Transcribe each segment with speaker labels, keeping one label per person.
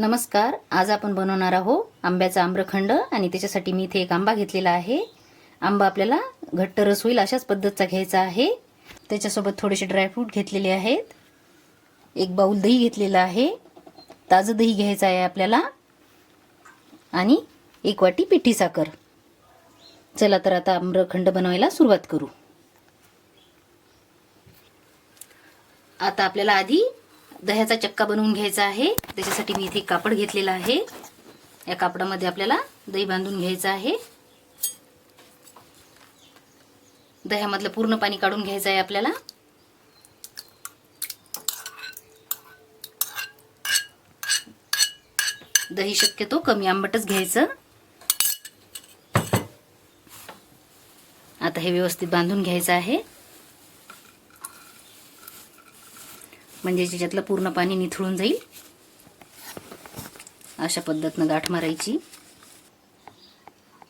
Speaker 1: नमस्कार आज आपण बनवणार आहोत आंब्याचा आम्रखंड आणि त्याच्यासाठी मी इथे एक आंबा घेतलेला आहे. आंबा आपल्याला घट्ट रस होईल अशाच पद्धतीचा घ्यायचा आहे. त्याच्यासोबत थोडेसे ड्रायफ्रूट घेतलेले आहेत. एक बाऊल दही घेतलेला आहे. ताजं दही घ्यायचं आहे आपल्याला. आणि एक वाटी पिठी साखर. चला तर आता आम्रखंड बनवायला सुरुवात करू. आता आपल्याला आधी दह्याचा चक्का बनवून घ्यायचा आहे. त्याच्यासाठी मी इथे कापड घेतलेला आहे. या कापडामध्ये आपल्याला दही बांधून घ्यायचं आहे. दह्यामधलं पूर्ण पाणी काढून घ्यायचं आहे आपल्याला. दही शक्यतो कमी आंबटच घ्यायचं. आता हे व्यवस्थित बांधून घ्यायचं आहे. म्हणजे ज्याच्यातलं पूर्ण पाणी निथळून जाईल. अशा पद्धतीनं गाठ मारायची.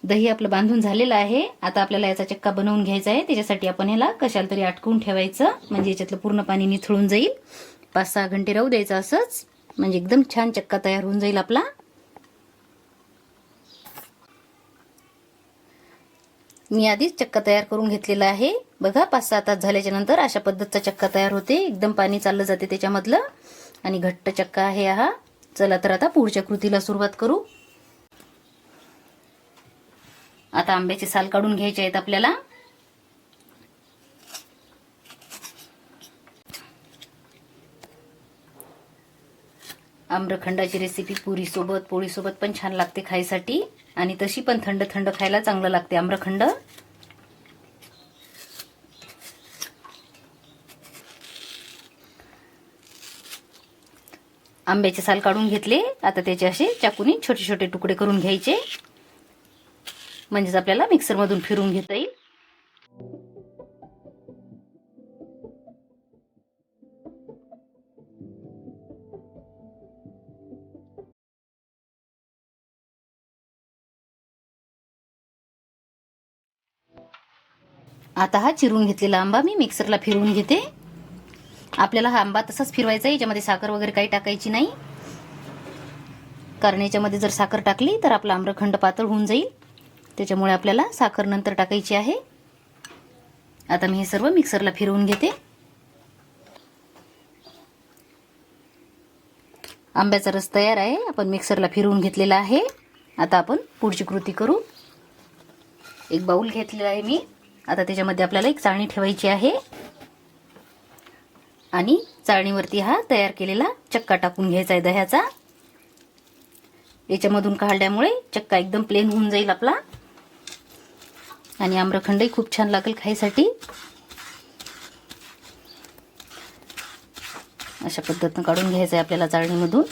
Speaker 1: दही आपलं बांधून झालेलं आहे. आता आपल्याला याचा चक्का बनवून घ्यायचा आहे. त्याच्यासाठी आपण ह्याला कशाला तरी अटकवून ठेवायचं. म्हणजे याच्यातलं पूर्ण पाणी निथळून जाईल. पाच सहा घंटे राहू द्यायचं असंच. म्हणजे एकदम छान चक्का तयार होऊन जाईल आपला. मी आधीच चक्का तयार करून घेतलेला आहे. बघा पाच सहा तास झाल्याच्यानंतर अशा पद्धतीचा चक्का तयार होते. एकदम पाणी चाललं जाते त्याच्यामधलं. आणि घट्ट चक्का आहे हा. चला तर आता पुढच्या कृतीला सुरुवात करू. आता आंब्याची साल काढून घ्यायचे आहेत आपल्याला. आम्रखंडाची रेसिपी पुरीसोबत पोळीसोबत पण छान लागते खायसाठी. आणि तशी पण थंड थंड खायला चांगलं लागते आम्रखंड. आंब्याचे साल काढून घेतले. आता त्याचे असे चाकूनी छोटे छोटे तुकडे करून घ्यायचे. म्हणजेच आपल्याला मिक्सरमधून फिरून घेता येईल. आता हा चिरून घेतलेला आंबा मी मिक्सरला फिरवून घेते. आपल्याला हा आंबा तसाच फिरवायचा आहे याच्यामध्ये साखर वगैरे काही टाकायची नाही. कारण याच्यामध्ये जर साखर टाकली तर आपला आम्रखंड पातळ होऊन जाईल. त्याच्यामुळे आपल्याला साखर नंतर टाकायची आहे. आता मी हे सर्व मिक्सरला फिरवून घेते. आंब्याचा रस तयार आहे. आपण मिक्सरला फिरवून घेतलेला आहे. आता आपण पुढची कृती करू. एक बाऊल घेतलेला आहे मी. आता त्याच्यामध्ये आपल्याला एक चाळणी ठेवायची आहे. आणि चाळणीवरती हा तयार केलेला चक्का टाकून घ्यायचा आहे दह्याचा. याच्यामधून काढल्यामुळे चक्का एकदम प्लेन होऊन जाईल आपला. आणि आम्रखंडही खूप छान लागेल खायसाठी. अशा पद्धतीनं काढून घ्यायचं आहे आपल्याला चाळणीमधून.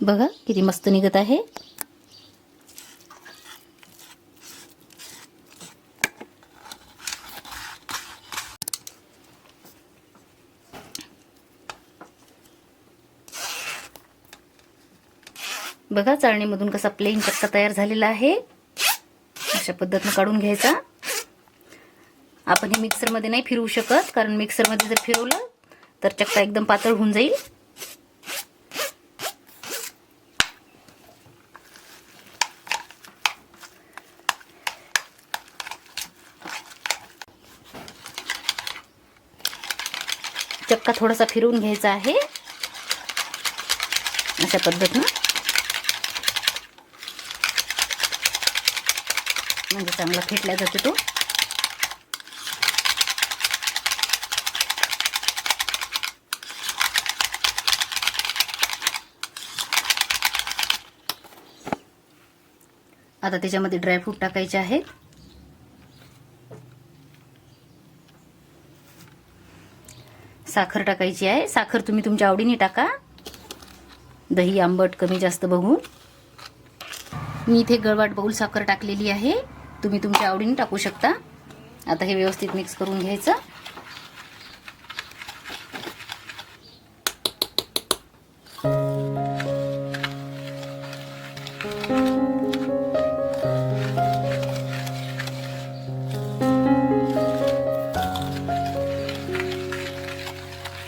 Speaker 1: बघा किती मस्त निघत आहे. बघा चाळणीमधून कसा प्लेन चक्का तयार झालेला आहे. अशा पद्धतीनं काढून घ्यायचा. आपण हे मिक्सरमध्ये नाही फिरवू शकत कारण मिक्सरमध्ये जर फिरवलं तर चक्का एकदम पातळ होऊन जाईल. चक्का थोडासा फिरवून घ्यायचा आहे. अशा पद्धतीनं. म्हणजे चांगला फेटला जातो तो. आता त्याच्यामध्ये ड्रायफ्रूट टाकायचे आहेत. साखर टाकायची आहे. साखर तुम्ही तुमच्या आवडीने टाका. दही आंबट कमी जास्त बघून. मी इथे गळवाट बाऊल साखर टाकलेली आहे. तुम्ही तुमच्या आवडीने टाकू शकता. आता हे व्यवस्थित मिक्स करून घ्यायचं.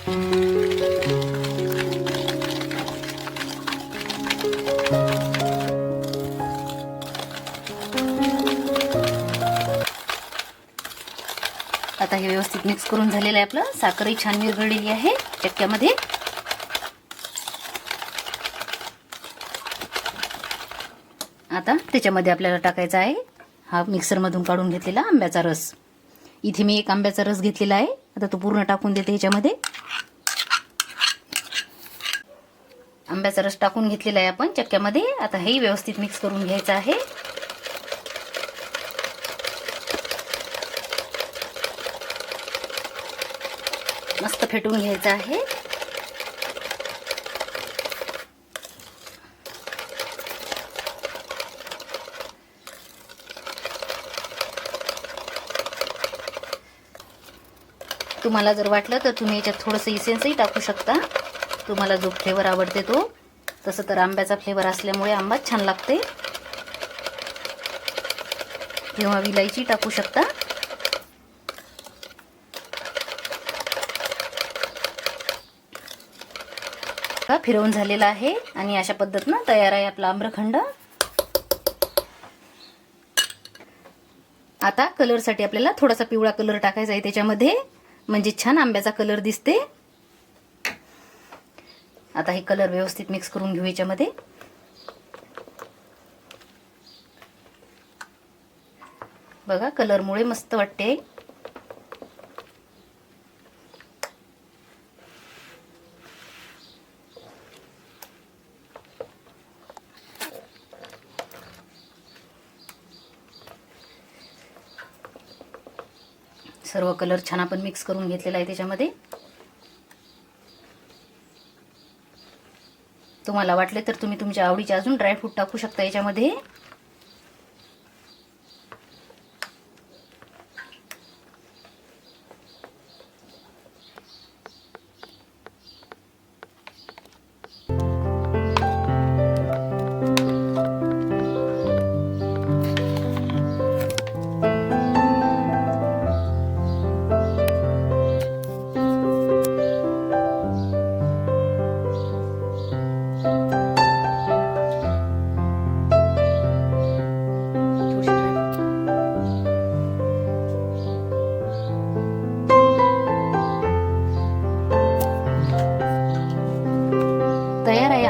Speaker 1: thank you व्यवस्थित मिक्स करून झालेलं आहे आपलं. साखरही छान विरघळलेली आहे. चक्क्यामध्ये आता त्याच्यामध्ये आपल्याला टाकायचा आहे. हा मिक्सरमधून काढून घेतलेला आंब्याचा रस. इथे मी एक आंब्याचा रस घेतलेला आहे. आता तो पूर्ण टाकून देते ह्याच्यामध्ये. आंब्याचा रस टाकून घेतलेला आहे आपण चक्क्यामध्ये आता हेही व्यवस्थित मिक्स करून घ्यायचं आहे मस्त फेटून घ्यायचं आहे. तुम्हाला जर वाटलं तर तुम्ही याच्यात थोडंसं इसेन्सही टाकू शकता. तुम्हाला जो फ्लेवर आवडते तो. तसं तर आंब्याचा फ्लेवर असल्यामुळे आंबा छान लागते. किंवा विलायची टाकू शकता. का फिरवून झालेला आहे आणि अशा पद्धतीनं तयार आहे आपला आम्रखंड. आता कलरसाठी आपल्याला थोडासा पिवळा कलर टाकायचा आहे त्याच्यामध्ये. म्हणजे छान आंब्याचा कलर दिसते. आता हे कलर व्यवस्थित मिक्स करून घेऊ याच्यामध्ये. बघा कलरमुळे मस्त वाटते. सर्व कलर छान आपण मिक्स करून घेतलेला आहे त्याच्यामध्ये. तुम्हाला वाटले तर तुम्ही तुमच्या आवडीचे अजून ड्रायफ्रूट टाकू शकता याच्यामध्ये.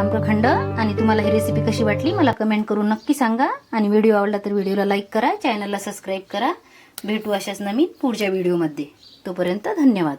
Speaker 1: आम्रखंड आणि तुम्हाला ही रेसिपी कशी वाटली मला कमेंट करून नक्की सांगा. आणि व्हिडिओ आवडला तर व्हिडिओला लाईक करा चॅनलला सबस्क्राईब करा. भेटू अशाच नवीन पुढच्या व्हिडिओमध्ये तोपर्यंत धन्यवाद.